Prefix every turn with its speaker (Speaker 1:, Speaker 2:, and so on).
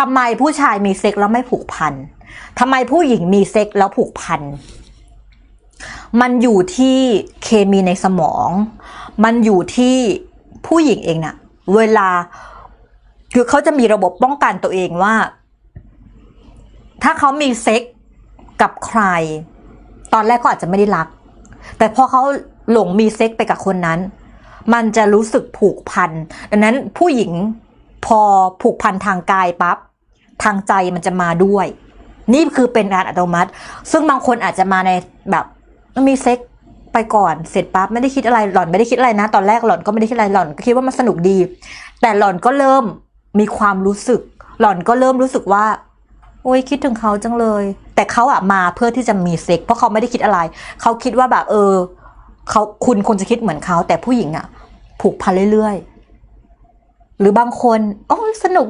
Speaker 1: ทำไมผู้ชายมีเซ็กแล้วไม่ผูกพันทำไมผู้หญิงมีเซ็กแล้วผูกพัน มันอยู่ที่เคมีในสมอง มันอยู่ที่ผู้หญิงเองน่ะ เวลา คือเขาจะมีระบบป้องกันตัวเองว่า ถ้าเขามีเซ็กกับใคร ตอนแรกเขาอาจจะไม่ได้รัก แต่พอเขาหลงมีเซ็กไปกับคนนั้น มันจะรู้สึกผูกพัน ดังนั้นผู้หญิงพอผูกพันทางกายปั๊บ ทางใจมันจะมาด้วย นี่คือเป็นการอัตโนมัติ ซึ่งบางคนอาจจะมาในแบบมีเซ็กไปก่อนเสร็จปั๊บไม่ได้คิดอะไรหล่อนไม่ได้คิดอะไรนะ ตอนแรกหล่อนก็ไม่ได้คิดอะไรหล่อนก็คิดว่ามันสนุกดี แต่หล่อนก็เริ่มมีความรู้สึก หล่อนก็เริ่มรู้สึกว่าโอ้ยคิดถึงเขาจังเลย แต่เขาอะมาเพื่อที่จะมีเซ็กเพราะเขาไม่ได้คิดอะไร เขาคิดว่าแบบเออเขาคุณคงจะคิดเหมือนเขา แต่ผู้หญิงอะผูกพันเรื่อยๆ หรือบางคนโอ้ยสนุก